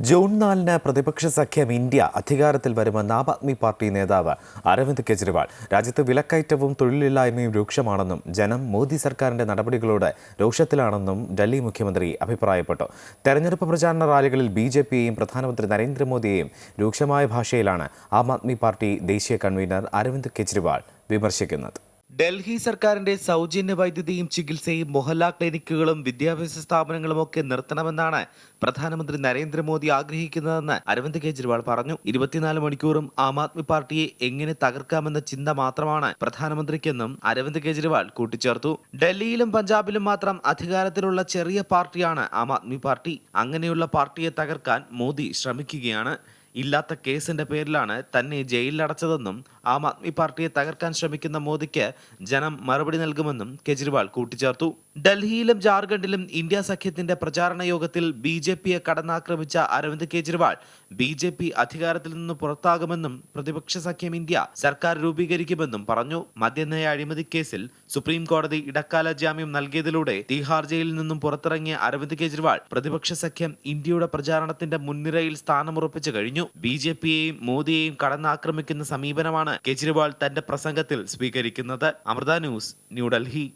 June നാലിന് പ്രതിപക്ഷ സഖ്യം ഇന്ത്യ അധികാരത്തിൽ വരുമെന്ന് ആം ആദ്മി പാർട്ടി നേതാവ് അരവിന്ദ് കെജ്രിവാൾ. രാജ്യത്ത് വിലക്കയറ്റവും തൊഴിലില്ലായ്മയും രൂക്ഷമാണെന്നും ജനം മോദി സർക്കാരിന്റെ നടപടികളോട് രോഷത്തിലാണെന്നും ഡൽഹി മുഖ്യമന്ത്രി അഭിപ്രായപ്പെട്ടു. തെരഞ്ഞെടുപ്പ് പ്രചാരണ റാലികളിൽ ബി ജെ പിയെയും പ്രധാനമന്ത്രി നരേന്ദ്രമോദിയെയും രൂക്ഷമായ ഭാഷയിലാണ് ആം ആദ്മി പാർട്ടി ദേശീയ കൺവീനർ അരവിന്ദ് കെജ്രിവാൾ വിമർശിക്കുന്നത്. ഡൽഹി സർക്കാരിന്റെ സൗജന്യ വൈദ്യുതിയും ചികിത്സയും മൊഹല്ല ക്ലിനിക്കുകളും വിദ്യാഭ്യാസ സ്ഥാപനങ്ങളും ഒക്കെ നിർത്തണമെന്നാണ് പ്രധാനമന്ത്രി നരേന്ദ്രമോദി ആഗ്രഹിക്കുന്നതെന്ന് അരവിന്ദ് കെജ്രിവാൾ പറഞ്ഞു. ഇരുപത്തിനാല് മണിക്കൂറും ആം ആദ്മി പാർട്ടിയെ എങ്ങനെ തകർക്കാമെന്ന ചിന്ത മാത്രമാണ് പ്രധാനമന്ത്രിക്കെന്നും അരവിന്ദ് കെജ്രിവാൾ കൂട്ടിച്ചേർത്തു. ഡൽഹിയിലും പഞ്ചാബിലും മാത്രം അധികാരത്തിലുള്ള ചെറിയ പാർട്ടിയാണ് ആം ആദ്മി പാർട്ടി. അങ്ങനെയുള്ള പാർട്ടിയെ തകർക്കാൻ മോദി ശ്രമിക്കുകയാണ്. ഇല്ലാത്ത കേസിന്റെ പേരിലാണ് തന്നെ ജയിലിലടച്ചതെന്നും ആം ആദ്മി പാർട്ടിയെ തകർക്കാൻ ശ്രമിക്കുന്ന മോദിക്ക് ജനം മറുപടി നൽകുമെന്നും കെജ്രിവാൾ കൂട്ടിച്ചേർത്തു. ഡൽഹിയിലും ജാർഖണ്ഡിലും ഇന്ത്യ സഖ്യത്തിന്റെ പ്രചാരണ യോഗത്തിൽ ബി ജെ പിയെ കടന്നാക്രമിച്ച Arvind Kejriwal B J P അധികാരത്തിൽ നിന്ന് പുറത്താകുമെന്നും പ്രതിപക്ഷ സഖ്യം ഇന്ത്യ സർക്കാർ രൂപീകരിക്കുമെന്നും പറഞ്ഞു. മദ്യനയ അഴിമതി കേസിൽ സുപ്രീം കോടതി ഇടക്കാല ജാമ്യം നൽകിയതിലൂടെ തീഹാർ ജയിലിൽ നിന്നും പുറത്തിറങ്ങിയ അരവിന്ദ് കെജ്രിവാൾ പ്രതിപക്ഷ സഖ്യം ഇന്ത്യയുടെ പ്രചാരണത്തിന്റെ മുൻനിരയിൽ സ്ഥാനമുറപ്പിച്ചു കഴിഞ്ഞു. ബി ജെ പിയെയും മോദിയെയും കടന്നാക്രമിക്കുന്ന സമീപനമാണ് കെജ്രിവാൾ തന്റെ പ്രസംഗത്തിൽ സ്വീകരിക്കുന്നത്. അമൃത ന്യൂസ് ന്യൂഡൽഹി.